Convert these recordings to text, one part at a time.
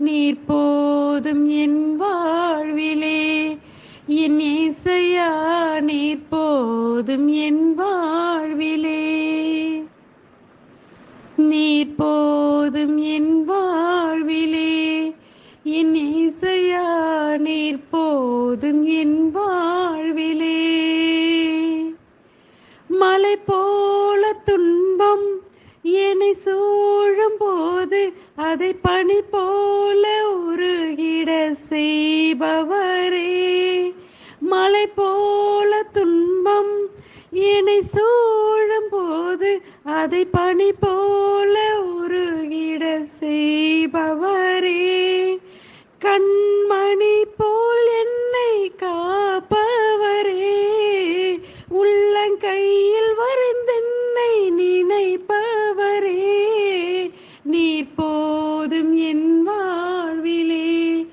நீர் போதும் என் வாழ்விலே. என் இசையா நீர் போதும் என் வாழ்விலே. நீர் போதும் என் வாழ்விலே. என் இசையா நீர் போதும் என் வாழ்விலே. மலை போல துன்பம் என்னை சூழும் போது அதை பணி போல உருகிட செய்பவரே. மலை போல துன்பம் என்னை சூழும் போது அதை பணி போல உருகிட செய்பவரே. கண்மணி போல் என்னை காப்பவரே. உள்ளங்கையில் வர நீர் போதும் என் வாழ்விலே.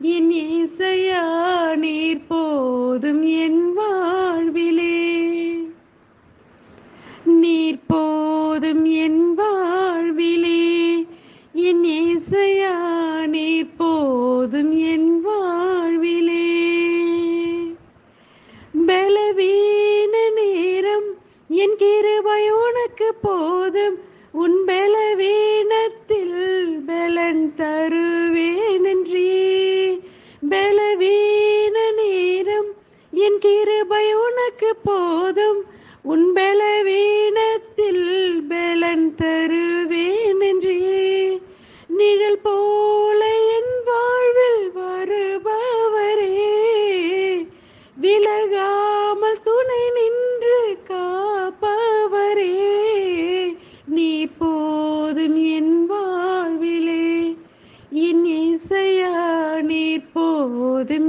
என் இசையா நீர் போதும் என் வாழ்விலே. நீர் போதும் என் வாழ்விலே. என் இசையா நீர் போதும் என் வா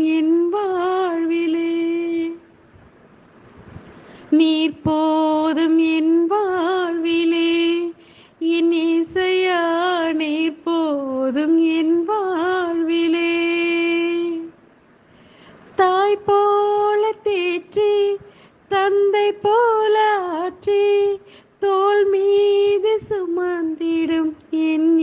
என் வாழ்விலே. நீர் போதும் என் வாழ்விலே. என் இசையா நீர் போதும் என் வாழ்விலே. தாய் போல தேற்றி தந்தை போல ஆற்றி தோல் மீது சுமந்திடும் என்